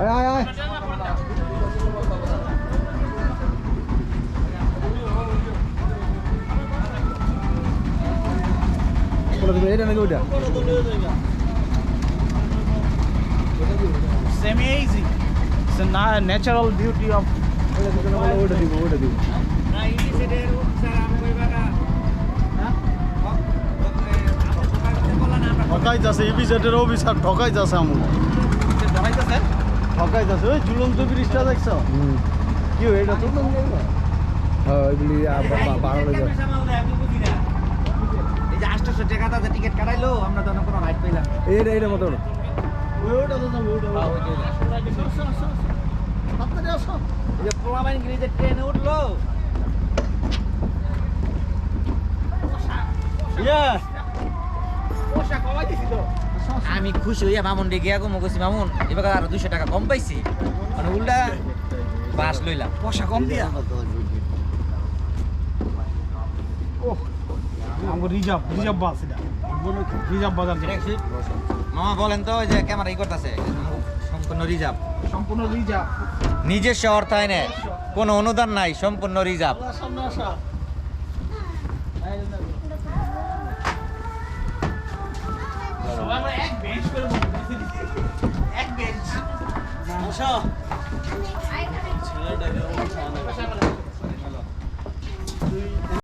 আয় আয় আয়। এটা নাকি ওইটা? Semi easy. It's a na- natural beauty of ওইটা না দিব ওইটা দিব। ঠকাই যাচ্ছে ইপিজেডের অফিসার ঠকাই যাচ্ছে আমুল ঠকাই যাচ্ছে ওই ঝুলন্ত ব্রিজটা দেখছ? কি হয় এটা তো হ্যাঁ বাড়ানো যায়। এই যে আটশোশো টাকা তাদের টিকিট কাটাইলো আমরা তো কোনো রাইট পেলাম। এইটা এইটা মতো। না ওইটা তো আসো এই যে গ্রিজের ট্রেনে উঠল। ইয়ে আমি খুশি হইয়া মামুন ডে গিয়া গো মগসি মামুন এবার আরও দুইশো টাকা কম পাইছি? মানে উল্টা বাস লইলাম। পয়সা কম দিয়া? রিজার্ভ রিজার্ভ বাস এটা। রিজার্ভ বাজার। মামা বলেন তো ওই যে ক্যামেরা ই করতেছে। সম্পূর্ণ রিজার্ভ। সম্পূর্ণ রিজার্ভ। নিজস্ব অর্থায়নে কোনো অনুদান নাই সম্পূর্ণ রিজার্ভ। এক বেঞ্চ বসে